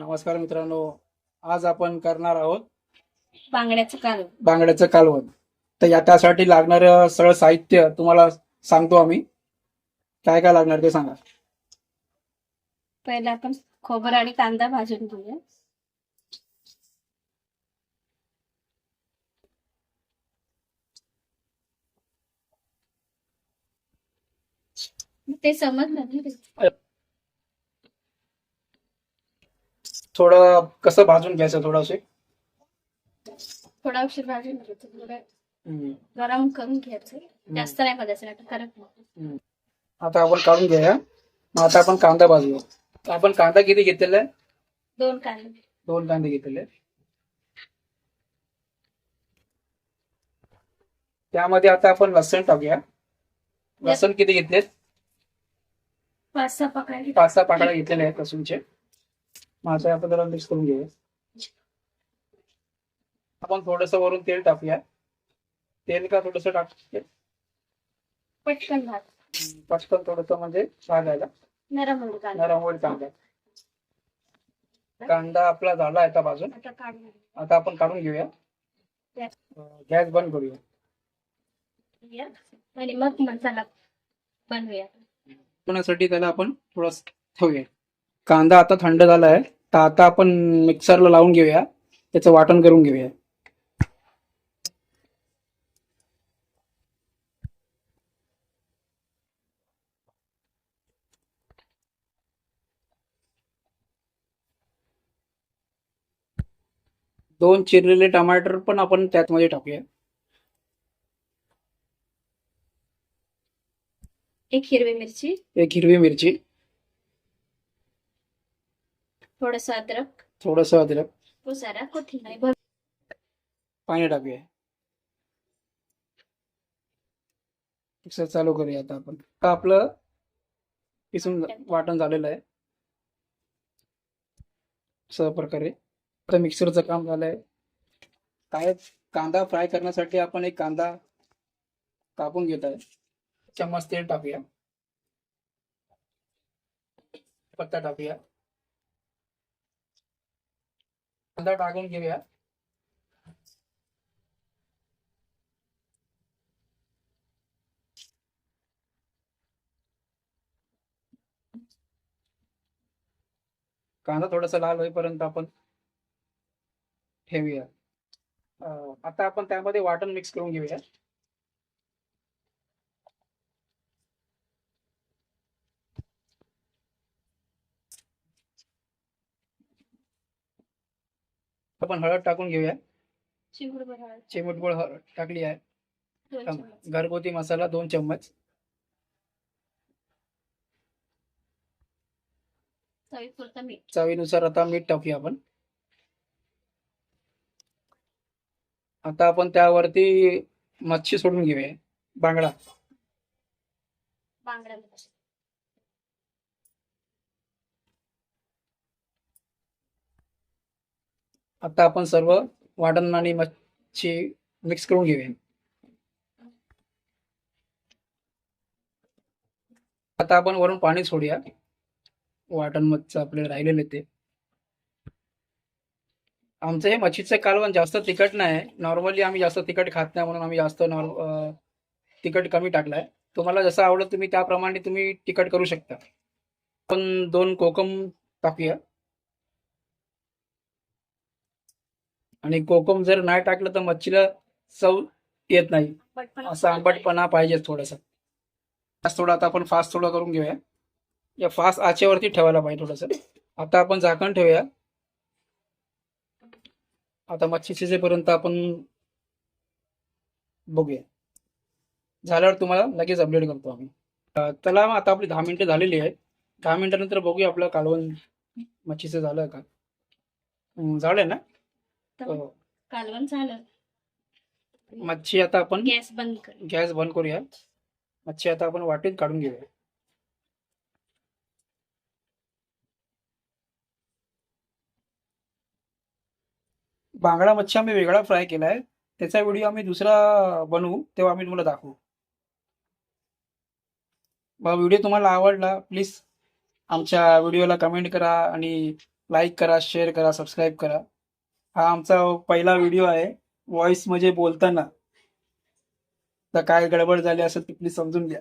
नमस्कार मित्रांनो आज आपण करणार आहोत बांगड्याचं कालवण. बांगड्याचं कालवण. तर या त्यासाठी लागणारं सगळं साहित्य तुम्हाला सांगतो आम्ही. काय काय लागणार ते सांगा. पहिला आपण खोबरं आणि कांदा भाजून घेऊया. ते समजलं ना रे? थोडं कसं भाजून घ्यायचं थोडंसे थोडा उशीर भाजून घ्यायचं थोडं गरम करून घ्यायचं. जास्त नाही भाजायचं नाही. करत आता आपण काढून घेऊया. मग आता आपण कांदा भाजूया तर आपण कांदा किती घेतलेला आहे? दोन कांदे. दोन कांदे घेतलेले. त्यामध्ये आता आपण लसण टाकूया. लसण किती घेतलेत? पाच सहा पकडायचे पाच सहा पाकळ्या घेतलेल्या आहेत लसूणचे. आपण जरा मिक्स करून घेऊया आपण थोडस वरून तेल टाकूया. तेल का थोडस टाक पटकन भात. पटकन थोडस म्हणजे भाजायला. नरम होईल कांदा नरम होईल कांदा. कांदा आपला झाला आहे बाजून आता काढून आता आपण काढून घेऊया. गॅस बंद करूया. आणि मग मसाला बनवूया. बनवण्यासाठी त्याला आपण थोडस ठेवूया. कांदा आता थंड झाला आहे. तर आता आपण मिक्सरला लावून घेऊया. त्याचं वाटण करून घेऊया. दोन चिरलेले टमाटर पण आपण त्यातमध्ये टाकूया. एक हिरवी मिरची. एक हिरवी मिरची. थोडस अद्रक. थोडस अद्रक. तो सारा कोथिंबीर. पाणी टाकूया. मिक्सर चालू करूया आता आपण. आपलं पिसून वाटण झालेलं आहे. अशा प्रकारे. आता मिक्सरचं काम झालंय. काय कांदा फ्राय करण्यासाठी आपण एक कांदा कापून घेत आहे चम्मच तेल टाकूया. पत्ता टाकूया. कांदा टाकून घेऊया. कांदा थोडासा लाल होईपर्यंत आपण ठेवूया. आता आपण त्यामध्ये वाटण मिक्स करून घेऊया. आपण हळद टाकून घेऊया चिमूटभर हळद, टाकली आहे. घरगुती मसाला दोन चम्मच. चवीनुसार आता मीठ टाकूया आपण. आता आपण त्यावरती मच्छी सोडून घेऊया. बांगडा बांगडा मिरची आता आपण सर्व वाटण आणि मच्छी मिक्स करून घेऊया. आता आपण वरून पाणी सोडूया. वाटण मच्छ आपले राहिलेले ते. आमचं हे मच्छीचं कालवण जास्त तिखट नाही. नॉर्मली आम्ही जास्त तिखट खात नाही म्हणून आम्ही जास्त नॉर्म तिखट कमी टाकलाय. तुम्हाला जसं आवडत तुम्ही त्याप्रमाणे तुम्ही तिखट करू शकता. आपण दोन कोकम टाकूया. आणि कोकम जर नाही टाकलं तर मच्छीला चव येत नाही. असा आंबटपणा पाहिजे थोडासा. फास्ट थोडा आता आपण फास्ट थोडा करून घेऊया. या फास्ट आचेवरती ठेवायला पाहिजे थोडस. आता आपण झाकण ठेवूया. आता मच्छी शिजेपर्यंत आपण बघूया. झाल्यावर तुम्हाला लगेच अपडेट करतो आम्ही. मग आता आपली दहा मिनिटं झालेली आहे दहा मिनिटानंतर बघूया आपलं कालवण मच्छीचं झालं का? झालं ना? हो. कालवण झालं. मच्छी आता आपण गॅस बंद कर. गॅस बंद करूया. मच्छी आता आपण वाटीत काढून घेऊया. बांगडा मच्छी आम्ही वेगळा फ्राय केलाय. त्याचा व्हिडिओ आम्ही दुसरा बनवू तेव्हा आम्ही तुम्हाला दाखवू. व्हिडिओ तुम्हाला आवडला प्लीज आमच्या व्हिडिओला कमेंट करा आणि लाईक करा शेअर करा सबस्क्राईब करा. हा आमचा पहिला व्हिडिओ आहे. व्हॉइस म्हणजे बोलताना. तर काय गडबड झाली असेल तर प्लीज समजून घ्या.